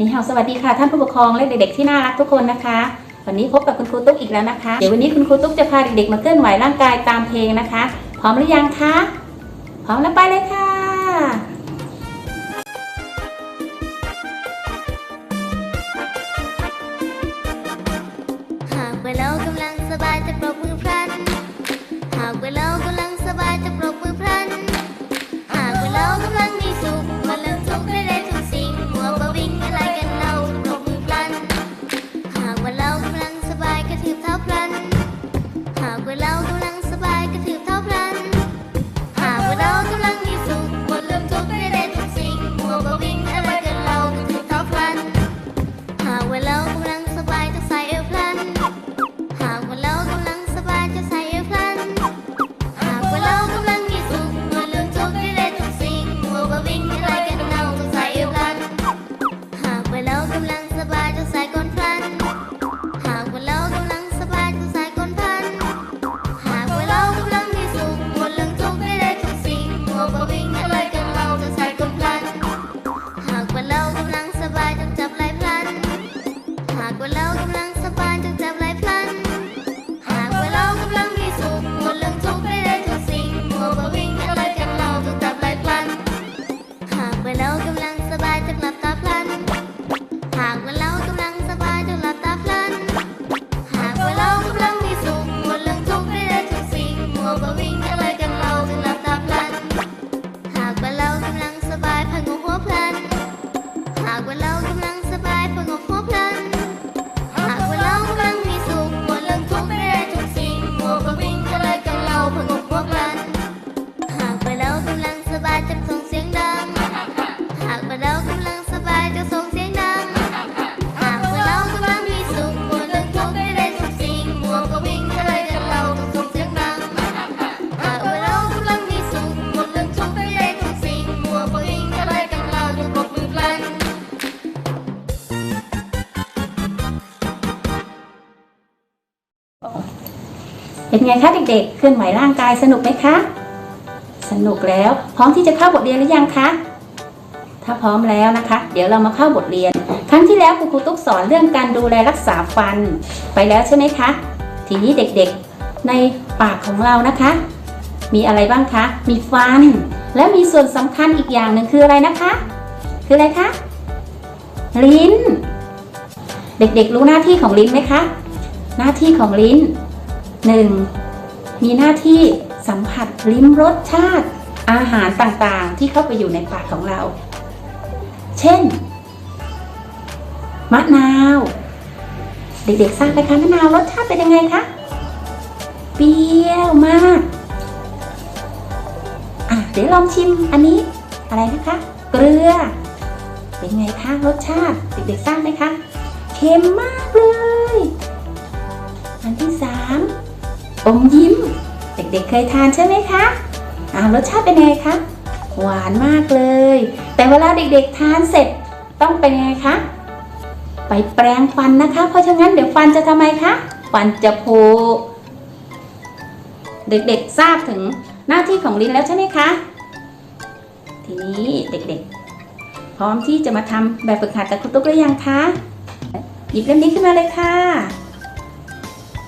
นี่ฮาวสวัสดีค่ะท่านผู้ปกครองและเด็กๆที่น่ารักทุกคนนะคะ วันนี้พบกับคุณครูตุ๊กอีกแล้วนะคะ เดี๋ยววันนี้คุณครูตุ๊กจะพาเด็กๆมาเคลื่อนไหวร่างกายตามเพลงนะคะ พร้อมหรือยังคะ พร้อมแล้วไปเลยค่ะหากว่าเรากำลังสบายจะปรบมือพลัน หากว่าเรากำลังสบายจะปรบมือพลัน หากว่าเรากำลัง เป็นไงคะเด็กๆ เคลื่อนไหวร่างกายสนุกไหมคะ สนุกแล้ว พร้อมที่จะเข้าบทเรียนหรือยังคะ ถ้าพร้อมแล้วนะคะ เดี๋ยวเรามาเข้าบทเรียน ครั้งที่แล้วคุณครูตุ๊กสอนเรื่องการดูแลรักษาฟันไปแล้วใช่ไหมคะ ทีนี้เด็กๆ ในปากของเรานะคะ มีอะไรบ้างคะ มีฟัน และมีส่วนสำคัญอีกอย่างหนึ่งคืออะไรนะคะ คืออะไรคะ ลิ้น เด็กๆ รู้หน้าที่ของลิ้นไหมคะ หน้าที่ของลิ้น 1. มีหน้าที่สัมผัสลิ้มรสชาติ อาหารต่างๆ ที่เข้าไปอยู่ในปากของเรา เช่น มะนาว เด็กๆทราบไหมคะมะนาวรสชาติเป็นยังไงคะ เปรี้ยวมากอะเดี๋ยวลองชิมอันนี้อะไรนะคะ เกลือ เป็นไงคะรสชาติ เด็กๆทราบไหมคะ เค็มมากเลย ที่สามอมยิ้ม เด็กๆเคยทานใช่ไหมคะอ่ารสชาติเป็นไงคะ หวานมากเลย แต่เวลาเด็กๆทานเสร็จต้องเป็นไงคะ ไปแปรงฟันนะคะ เพราะฉะนั้นเดี๋ยวฟันจะทำไมคะ ฟันจะผุเด็กๆทราบถึงหน้าที่ของลิ้นแล้วใช่ไหมคะ ทีนี้เด็กๆ พร้อมที่จะมาทำแบบฝึกหัดกับคุณตุ๊กหรือยังคะ หยิบเล่มนี้ขึ้นมาเลยค่ะ